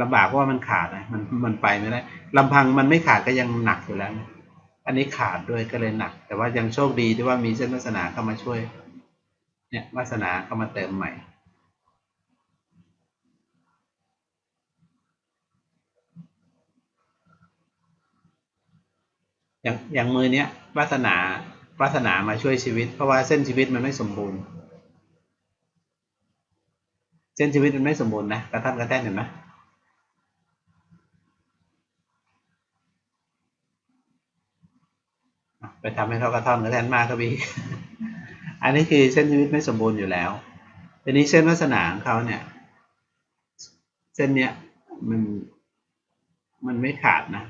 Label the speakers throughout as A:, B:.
A: ลำบากเพราะว่ามันขาดนะมันมันไปไม่ได้ลำพังมันไม่ขาดก็ยังหนักอยู่แล้วนะอันนี้ขาดด้วยก็เลยหนัก แต่ว่ายังโชคดีที่ว่ามีเส้นวาสนาเข้ามาช่วย เนี่ยวาสนาเข้ามาเติมใหม่อย่างอย่างมือเนี้ยวาสนาวาสนามาช่วยชีวิต เพราะว่าเส้นชีวิตมันไม่สมบูรณ์ เส้นชีวิตมันไม่สมบูรณ์นะกระทับกระแทกเห็นไหมอะ ไปทำให้เขากระท่อนกระแทนมากก็มีอันนี้คือเส้นชีวิตไม่สมบูรณ์อยู่แล้วทีนี้เส้นวาสนาของเขาเนี่ย เส้นเนี้ยมันมันไม่ขาดนะ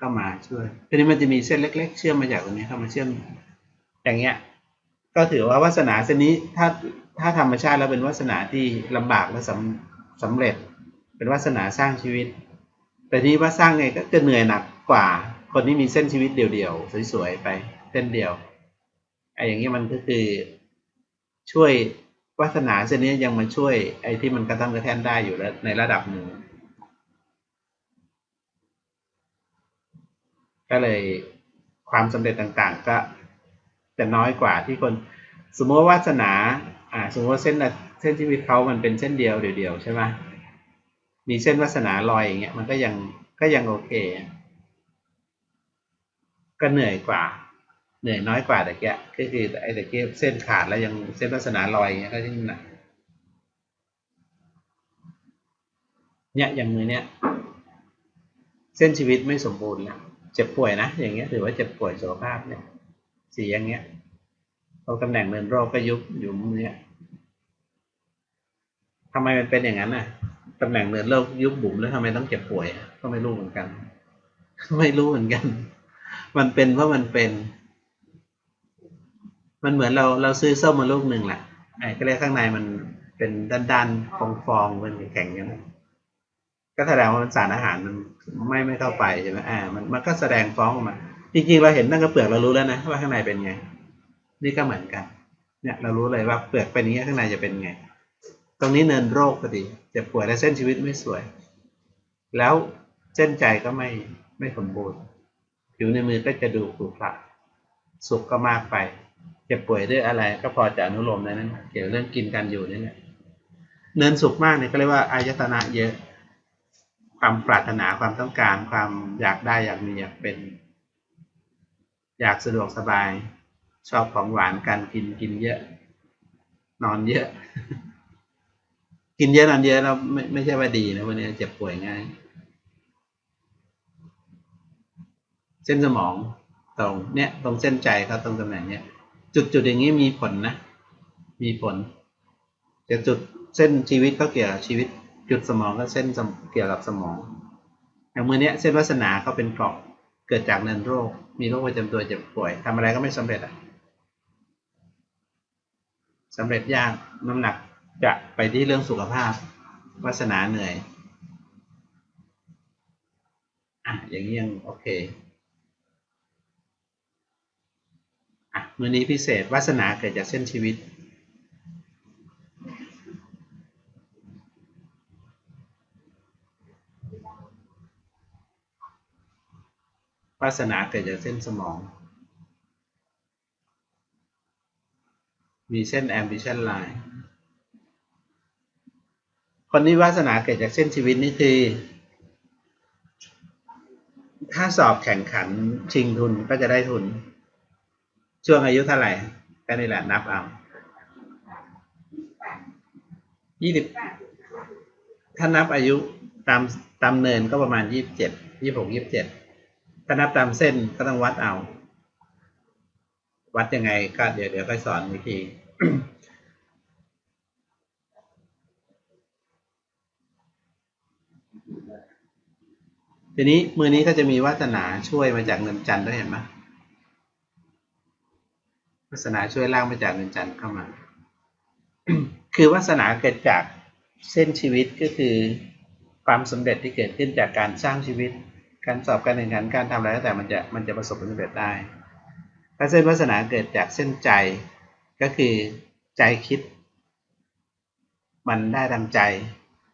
A: ก็มาช่วยทีนี้มันจะมีเส้นเล็ก ๆ เชื่อมมาจากตรงนี้เข้ามาเชื่อมอย่างเงี้ย ก็ถือว่าวาสนาเส้นนี้ถ้าถ้าธรรมชาติแล้วเป็นวาสนาที่ลำบากและสำสำเร็จ เป็นวาสนาสร้างชีวิต แต่ที่ว่าสร้างไงก็จะเหนื่อยหนักกว่า คนที่มีเส้นชีวิตเดี่ยวๆสวยๆไปเส้นเดียวไอ้อย่างนี้มันก็คือช่วยวาสนาเส้นนี้ยังมาช่วย ไอ้ที่มันกระตั้งกระแท่นได้อยู่แล้วในระดับหนึ่งก็เลยความสำเร็จต่างๆ ก็จะน้อยกว่าที่คน สมมติว่าวาสนา อ่า สมมติว่าเส้นเส้นชีวิตเขามันเป็นเส้นเดียวเดียวๆใช่ไหมมีเส้นวาสนาลอยอย่างเงี้ยมันก็ยังก็ยังโอเค ก็เหนื่อยกว่า เหนื่อยน้อยกว่าแต่แกก็คือไอ้แต่แกเส้นขาดแล้วยังเส้นวาสนาลอยอย่างเงี้ยก็ยิ่งหนักเนี่ยอย่างมือเนี้ยเส้นชีวิตไม่สมบูรณ์แล้วเจ็บป่วยนะอย่างเงี้ยถือว่าเจ็บป่วยสุขภาพเนี่ยสีอย่างเงี้ยเราตำแหน่งเนินโรคก็ยุบอยู่มุมเนี้ยทำไมมันเป็นอย่างนั้นน่ะตำแหน่งเนินโรคยุบบุ๋มแล้วทำไมต้องเจ็บป่วยอะก็ไม่รู้เหมือนกัน ไม่รู้เหมือนกัน มันเป็นเพราะมันเป็น มันเหมือนเราเราซื้อส้มมาลูกหนึ่งแหละไอ้ก็เรียข้างในมันเป็นด้านๆฟองๆมันแข็งอย่างนั้นก็แสดงว่ามันสารอาหารมันไม่ไม่เข้าไปใช่ไหมอ่า มันมันก็แสดงฟ้องออกมาจริงๆเราเห็นตั้งแต่เปลือกเรารู้แล้วนะว่าข้างในเป็นไง นี่ก็เหมือนกัน เนี่ย เรารู้เลยว่าเปลือกเป็นอย่างนี้ข้างในจะเป็นไง ตรงนี้เนินโรคพอดีเจ็บป่วยและเส้นชีวิตไม่สวย แล้วเส้นใจก็ไม่ไม่สมบูรณ์ ผิวในมือก็จะดูขรุขระสุกก็มากไปเจ็บป่วยด้วยอะไร ก็พอจะอนุโลมในนั้นเกี่ยวเรื่องกินการอยู่นี่แหละเนินสุกมากเนี่ยก็เรียกว่าอายตนะเยอะ ความปรารถนาความต้องการความอยากได้อยากมีอยากเป็น อยากสะดวกสบาย ชอบของหวานการกินกินเยอะ นอนเยอะ กินเยอะนอนเยอะเราไม่ไม่ใช่ว่าดีนะวันนี้เจ็บป่วยง่าย เส้นสมองตรงเนี่ยตรงเส้นใจเขาตรงตำแหน่งเนี้ยจุดจุดอย่างนี้มีผลนะ มีผลแต่จุดเส้นชีวิตก็เกี่ยวกับชีวิต จุดสมองก็เส้นเกี่ยวกับสมองอย่างมือเนี้ยเส้นวาสนาเขาเป็นเกราะเกิดจากเนินโรค มีโรคประจำตัวเจ็บป่วยทำอะไรก็ไม่สำเร็จอะสำเร็จยากน้ำหนักจะไปที่เรื่องสุขภาพวาสนาเหนื่อยอะอย่างนี้ยังโอเค อะมือนี้พิเศษวาสนาเกิดจากเส้นชีวิต วาสนาเกิดจากเส้นสมอง มีเส้น ambition line คนที่วาสนาเกิดจากเส้นชีวิตนี่คือ ถ้าสอบแข่งขันชิงทุนก็จะได้ทุน ช่วงอายุเท่าไหร่ก็นี่แหละนับเอายี่สิบถ้านับอายุตามตามเนินก็ประมาณยี่สิบเจ็ดยี่หกยี่สิบเจ็ดถ้านับตามเส้นก็ต้องวัดเอา วัดยังไงก็เดี๋ยวเดี๋ยวค่อยสอนวิธีทีนี้มือนี้ก็จะมีวาสนาช่วยมาจากเงินจันทร์ด้วยเห็นไหม วาสนาช่วยล่างมาจากเงินจันทร์เข้ามา คือวาสนาเกิดจากเส้นชีวิตก็คือความสำเร็จที่เกิดขึ้นจากการสร้างชีวิต การสอบการแข่งขันการทำอะไรก็แต่มันจะมันจะประสบผลสำเร็จได้ถ้าเส้นวาสนาเกิดจากเส้นใจก็คือใจคิด มันได้ตามใจ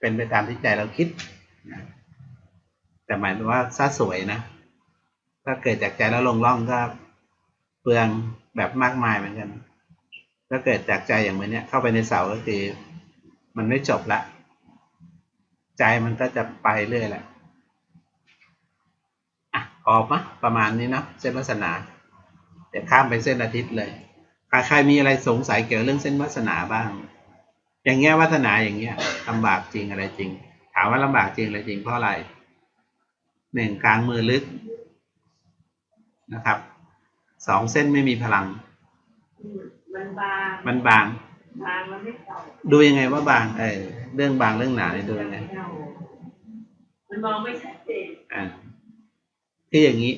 A: เป็นไปตามที่ใจเราคิดนะแต่หมายถึงว่าถ้าสวยนะ ถ้าเกิดจากใจแล้วลงร่องก็ เปลืองแบบมากมายเหมือนกันถ้าเกิดจากใจอย่างเมื่อนี้เข้าไปในเสาก็คือมันไม่จบละ ใจมันก็จะไปเรื่อยแหละอะออกมะประมาณนี้นะเส้นวาสนาเดี๋ยวข้ามไปเส้นอาทิตย์เลยใครใครมีอะไรสงสัยเกี่ยวกับเรื่องเส้นวาสนาบ้าง อย่างเงี้ยวาสนาอย่างเงี้ยลำบากจริงอะไรจริง ถามว่าลำบากจริงอะไรจริงเพราะอะไรหนึ่งกลางมือลึกนะครับ สองเส้นไม่มีพลัง
B: มันบาง
A: มันบาง
B: บางมันไม่เก่า
A: ดูยังไงว่าบาง เออเรื่องบางเรื่องหนาเนี่ยดูยังไง
B: มันมองไม่ชัดเจน
A: อ่าคืออย่างนี้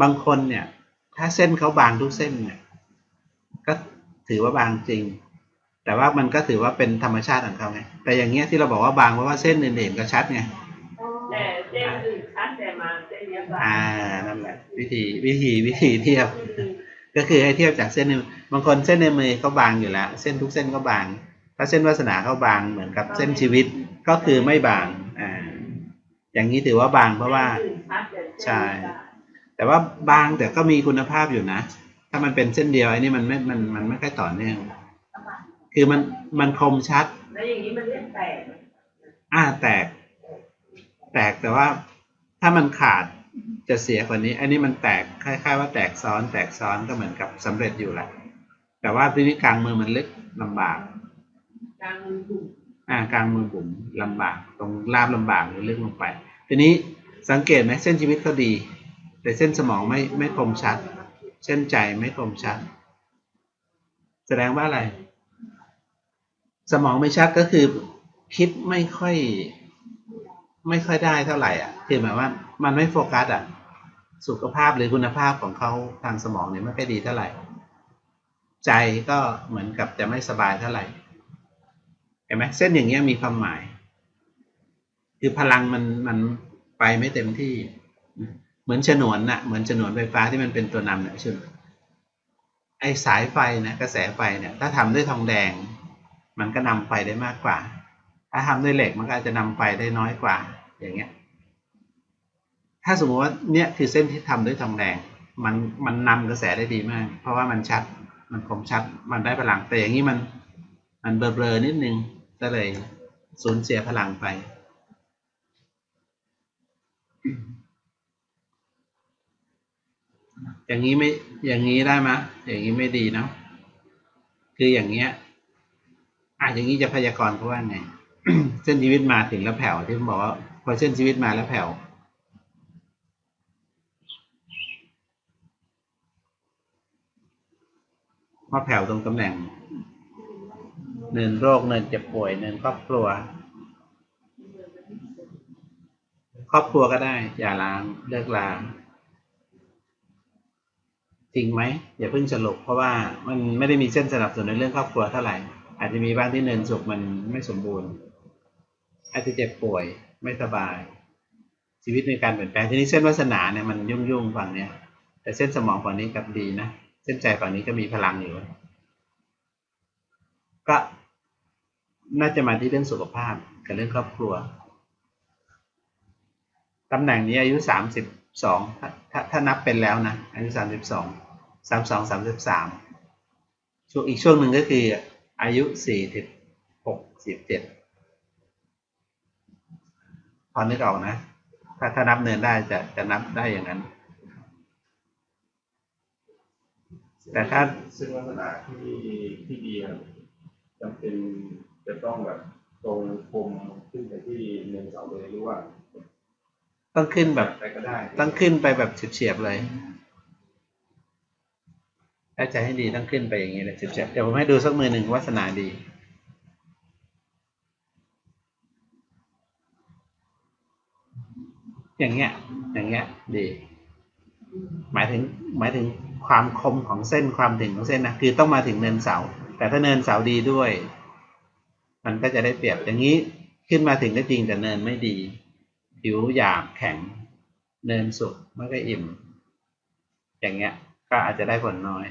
A: บางคนเนี่ย ถ้าเส้นเขาบางทุกเส้นเนี่ย ก็ถือว่าบางจริง แต่ว่ามันก็ถือว่าเป็นธรรมชาติของเขาไง แต่อย่างเงี้ยที่เราบอกว่าบางเพราะว่าเส้นอื่นๆก็ชัดไง
B: แต่เส้นอื่นชัดแต่มาเส้นเนี้ยบาง
A: อ่านั่นแหละ วิธีวิธีวิธีเทียบ ก็คือให้เทียบจากเส้นในบางคนเส้นในมือก็บางอยู่แล้ว เส้นทุกเส้นก็บาง ถ้าเส้นวาสนาเขาบางเหมือนกับเส้นชีวิตก็คือไม่บางอ่าอย่างนี้ถือว่าบางเพราะว่าใช่แต่ว่าบางแต่ก็มีคุณภาพอยู่นะ ถ้ามันเป็นเส้นเดียวไอ้นี่มันไม่มันมันไม่ค่อยต่อเนื่องคือมันมันคมชัด
B: แล้วอย่างนี้มันเรียกแตก
A: อ่าแตก แตกแต่ว่าถ้ามันขาด จะเสียกว่านี้ อันนี้มันแตกคล้ายๆว่าแตกซ้อน แตกซ้อนก็เหมือนกับสำเร็จอยู่แหละ แต่ว่าทีนี้กลางมือมันลึกลำบาก
B: กลางมือบุ๋ม
A: อ่ากลางมือบุ๋มลำบาก ตรงลาบลำบากหรือลึกลงไป ทีนี้สังเกตไหมเส้นชีวิตเขาดี แต่เส้นสมองไม่ไม่คมชัด เส้นใจไม่คมชัด แสดงว่าอะไร สมองไม่ชัดก็คือคิดไม่ค่อย ไม่ค่อยได้เท่าไหร่อะคือหมายว่า มันไม่โฟกัสอะ สุขภาพหรือคุณภาพของเขาทางสมองเนี่ยไม่ค่อยดีเท่าไหร่ ใจก็เหมือนกับจะไม่สบายเท่าไหร่ เห็นไหมเส้นอย่างเงี้ยมีความหมาย คือพลังมันมันไปไม่เต็มที่ เหมือนฉนวนน่ะ เหมือนฉนวนไฟฟ้าที่มันเป็นตัวนำเนี่ยเช่นไอสายไฟนะกระแสไฟเนี่ย ถ้าทำด้วยทองแดง มันก็นำไฟได้มากกว่า ถ้าทำด้วยเหล็กมันก็อาจจะนำไฟได้น้อยกว่า อย่างเงี้ย ถ้าสมมติว่าเนี่ยคือเส้นที่ทำด้วยทองแดง มันมันนำกระแสได้ดีมาก เพราะว่ามันชัดมันคมชัดมันได้พลังแต่อย่างนี้มันมันเบลอๆนิดนึงก็เลยสูญเสียพลังไป อย่างนี้ไม่อย่างนี้ได้ไหมอย่างนี้ไม่ดีเนาะคืออย่างเงี้ยอะอย่างนี้จะพยากรณ์เขาว่าไง เส้นชีวิตมาถึงแล้วแผ่วที่ผมบอกว่าพอเส้นชีวิตมาแล้วแผ่ว มาแผ่วตรงตำแหน่ง เนินโรคเนินเจ็บป่วย เนินครอบครัว ครอบครัวก็ได้ อย่าล้างเลิกลาจริงไหมอย่าเพิ่งสรุปเพราะว่ามันไม่ได้มีเส้นสนับสนุนในเรื่องครอบครัวเท่าไหร่ อาจจะมีบ้างที่เนินสุขมันไม่สมบูรณ์ อาจจะเจ็บป่วยไม่สบาย ชีวิตในการเปลี่ยนแปลงทีนี้เส้นวาสนาเนี่ยมันยุ่งยุ่งๆฝั่งเนี้ยแต่เส้นสมองฝั่งนี้กลับดีนะ เส้นใจฝั่งนี้ก็มีพลังอยู่ ก็น่าจะมาที่เรื่องสุขภาพกับเรื่องครอบครัวตำแหน่งนี้อายุสามสิบสองถ้าถ้าถ้านับเป็นแล้วนะอายุสามสิบสองสามสองสามสิบสามช่วงอีกช่วงหนึ่งก็คืออายุสี่สิบหกสิบเจ็ดพอนึกออกนะ ถ้าถ้านับเนินได้จะจะนับได้อย่างนั้น แต่ถ้า
C: ซึ่งลักษณะที่ที่ดีครับจำเป็นจะต้องแบบตรงคมขึ้นไปที่เนินเสาเลยหรือว่า
A: ต้องขึ้นแบบ
C: ไปก็ได้
A: ต้องขึ้นไปแบบเฉียบๆเลยถ้าใจให้ดีต้องขึ้นไปอย่างนี้เลยเฉียบๆเดี๋ยวผมให้ดูสักมือหนึ่งวาสนาดีอย่างเงี้ย อย่างเงี้ย ดี หมายถึง หมายถึง ความคมของเส้นความถึงของเส้นนะคือต้องมาถึงเนินเสา แต่ถ้าเนินเสาดีด้วย มันก็จะได้เปรียบอย่างนี้ขึ้นมาถึงก็จริงแต่เนินไม่ดี ผิวหยาบแข็ง เนินสุกไม่ก็อิ่ม อย่างเงี้ย ก็อาจจะได้ผลน้อย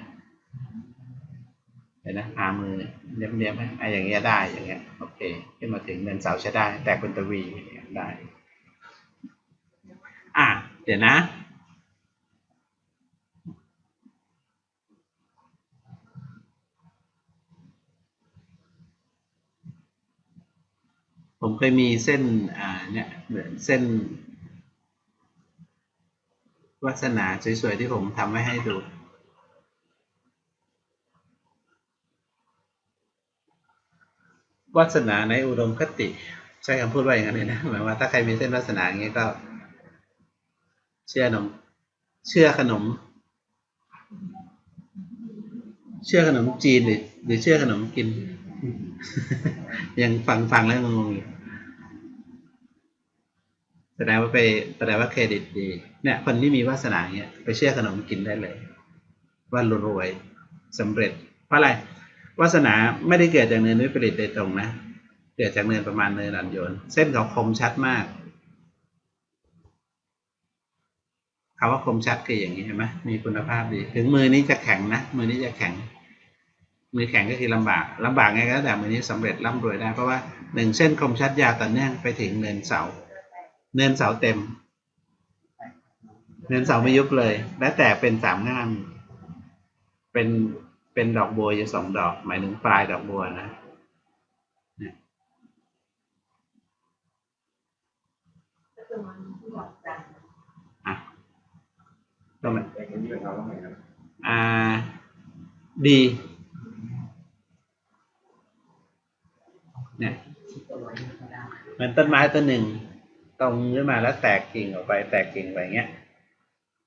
A: เห็นนะอามือเนี้ยบๆไหมไอ้อย่างเงี้ยได้อย่างเงี้ยโอเค ขึ้นมาถึงเนินเสาใช้ได้ แต่เป็นตะวีได้ อะ เดี๋ยวนะ ผมเคยมีเส้นอ่าเนี่ยเหมือนเส้นวาสนาสวยๆที่ผมทำไว้ให้ดูวาสนาในอุดมคติ ใช้คำพูดว่าอย่างนั้นเลยนะหมายว่าถ้าใครมีเส้นวาสนาอย่างนี้ก็ เชื่อขนม เชื่อขนม เชื่อขนมจีนหรือหรือเชื่อขนมกิน ยังฟังฟังแล้วงงอยู่ แสดงว่าไปแสดงว่าเครดิตดี เนี่ย คนที่มีวาสนาอย่างเงี้ยไปเชื่อขนมกินได้เลย ว่ารวยสำเร็จ เพราะอะไรวาสนาไม่ได้เกิดจากเนินวิปริตโดยตรงนะเกิดจากเนินประมาณเนินอ่อนโยน เส้นเขาคมชัดมากคำว่าคมชัดคืออย่างนี้เห็นไหมมีคุณภาพดี ถึงมือนี้จะแข็งนะมือนี้จะแข็ง มือแข็งก็คือลำบากลำบากไงก็แต่มือนี้สำเร็จร่ำรวยได้เพราะว่าหนึ่งเส้นคมชัดยาวต่อเนื่องไปถึงเนินเสา เนินเสาเต็ม เนินเสาไม่ยุบเลย และแต่เป็นสามง่ามเป็นเป็นดอกบัวอยู่สองดอก หมายถึงปลายดอกบัวนะอะก็มัน
C: แต่คนนี้เป็นเราว่าไงครับ
A: อ่า ดี เนี่ยเหมือนต้นไม้ต้นหนึ่ง ตรงขึ้นมาแล้วแตกกิ่งออกไป แตกกิ่งไปอย่างเงี้ย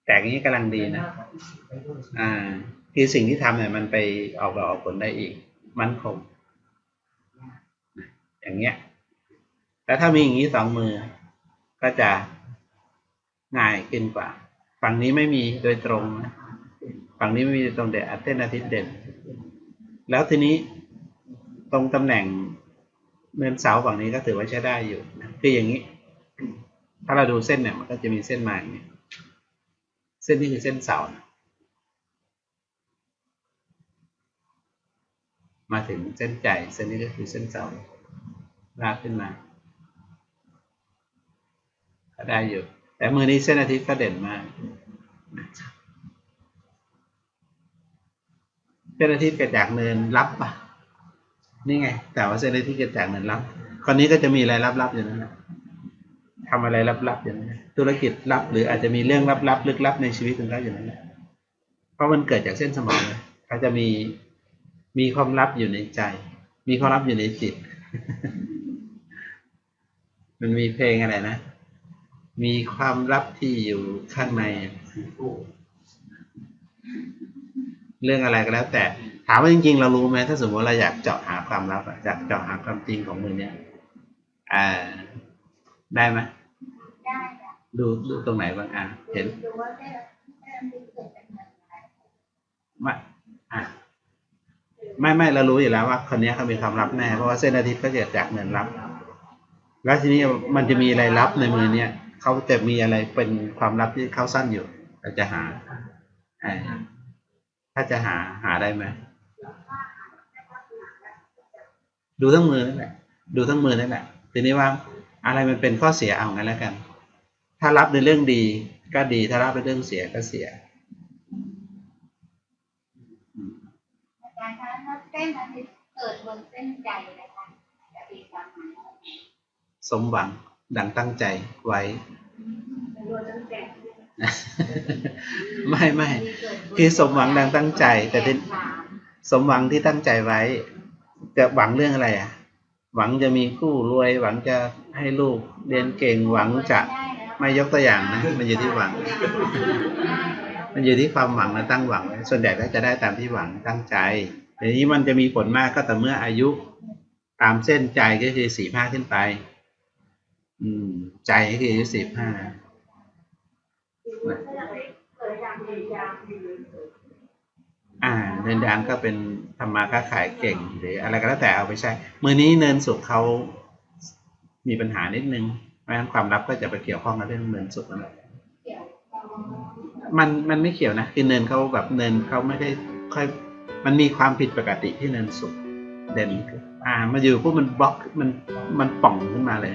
A: แตกอย่างนี้กำลังดีนะ อ่า คือสิ่งที่ทำเนี่ยมันไปออกดอกออกผลได้อีก มั่นคงอย่างเงี้ย แล้วถ้ามีอย่างนี้สองมือ ก็จะง่ายขึ้นกว่า ฝั่งนี้ไม่มีโดยตรงนะฝั่งนี้ไม่มีตรงเด่นอาเทนอาทิตย์เด่น แล้วทีนี้ตรงตำแหน่งเนินเสาฝั่งนี้ก็ถือว่าใช้ได้อยู่ คืออย่างนี้ ถ้าเราดูเส้นเนี่ยมันก็จะมีเส้นมาอย่างนี้เส้นนี้คือเส้นเสานะมาถึงเส้นใจเส้นนี้ก็คือเส้นเสาลากขึ้นมาก็ได้อยู่ แต่มือนี้เส้นอาทิตย์ก็เด่นมากเส้นอาทิตย์เกิดจากเนินรับปะนี่ไง แต่ว่าเส้นอาทิตย์เกิดจากเนินรับคนนี้ก็จะมีอะไรลับๆอยู่นั่นแหละ ทำอะไรลับๆอยู่นั่นแหละธุรกิจลับ หรืออาจจะมีเรื่องลับๆลึกลับในชีวิตของเขาอยู่นั่นเพราะมันเกิดจากเส้นสมองเลยเขาจะมีมีความลับอยู่ในใจ มีความลับอยู่ในจิต มันมีเพลงอะไรนะ มีความลับที่อยู่ข้างใน เรื่องอะไรก็แล้ว แต่ถามว่าจริงๆ เรารู้ไหมถ้าสมมติเราอยากเจาะหาความลับอยากเจาะหาความจริงของมือเนี้ยอ่าได้ไหม
D: ดู
A: ดูตรงไหนบ้างอะเห็น
D: ดูว่าไมีเกิดเป็นอะไร
A: ไม่อะไม่ไม่เรารู้อยู่แล้วว่าคนนี้เขามีความลับแน่เพราะว่าเส้นอาทิตย์ก็เกิดจากเนินลับ แล้วทีนี้มันจะมีอะไรลับในมือเนี้ยเขาจะมีอะไรเป็นความลับที่เขาซ่อนอยู่เราจะหาอ่าถ้าจะหาหาได้ไหมดูทั้งมือนั่นแหละดูทั้งมือนั่นแหละทีนี้ว่าอะไรมันเป็นข้อเสียเอางั้นแล้วกัน ถ้ารับในเรื่องดีก็ดี ถ้ารับในเรื่องเสียก็เสีย
D: อาจารย์คะถ้าเส้นอาทิตย์เกิดบนเส้นใจนะคะจะมีความหมายว่า
A: สมหวังดังตั้งใจไว้
B: เป็นรวมตั้งแต่
A: ไม่ไม่
D: มีเกิดบน
A: คือสมหวังดังตั้งใจ แต่ที่
D: ถาม
A: สมหวังที่ตั้งใจไว้ จะหวังเรื่องอะไรอะ หวังจะมีคู่รวย หวังจะให้ลูกเรียนเก่งหวังจะ ไม่ยกตัวอย่างนะ มันอยู่ที่หวัง มันอยู่ที่ความหวังและตั้งหวัง ส่วนใหญ่ก็จะได้ตามที่หวังตั้งใจทีนี้มันจะมีผลมากก็แต่เมื่ออายุตามเส้นใจก็คือสี่ห้าขึ้นไป อืม ใจก็คืออายุสี่ห้า
B: เกิดจากมียางมี
A: อ่าเนินดานก็เป็นทำมาค้าขายเก่งหรืออะไรก็แล้วแต่เอาไปใช้มือนี้เนินสุขเขามีปัญหานิดนึง เพราะฉะนั้นความลับก็จะไปเกี่ยวข้องกับเรื่องเนินสุขนั่นแหละ
D: เกี่ยวกับ
A: มันมันไม่เกี่ยวนะคือเนินเขาแบบเนินเขาไม่ได้ค่อยมันมีความผิดปกติที่เนินสุขเด่นขึ้นอ่ามาอยู่พวกมันบล็อกมันมันป่องขึ้นมาเลย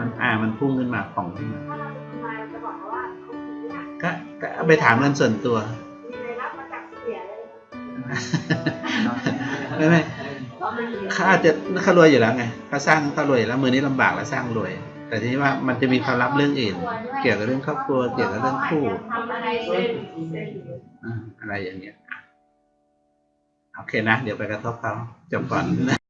A: มันอ่ามันพุ่งขึ้นมาป่องขึ้นมา
B: ถ้าเราจะทำลายจะบอกว่า
A: แต่เอาไปถามเงินส่วนตัว
B: มีรายรับมาจากเสียเลย
A: ไม่ไม่
B: เพราะมันมี
A: เขาอาจจะเขารวยอยู่แล้วไงเขาสร้างเขารวยอยู่แล้วมือนี้ลำบากแล้วสร้างรวย แต่ทีนี้ว่ามันจะมีความลับเรื่องอื่น เกี่ยวกับเรื่องครอบครัว เกี่ยวกับเรื่องคู่
D: อะไร
B: อย่า
A: งเงี้ยโอเคนะ เดี๋ยวไปกระทบเขาจบก่อนนะ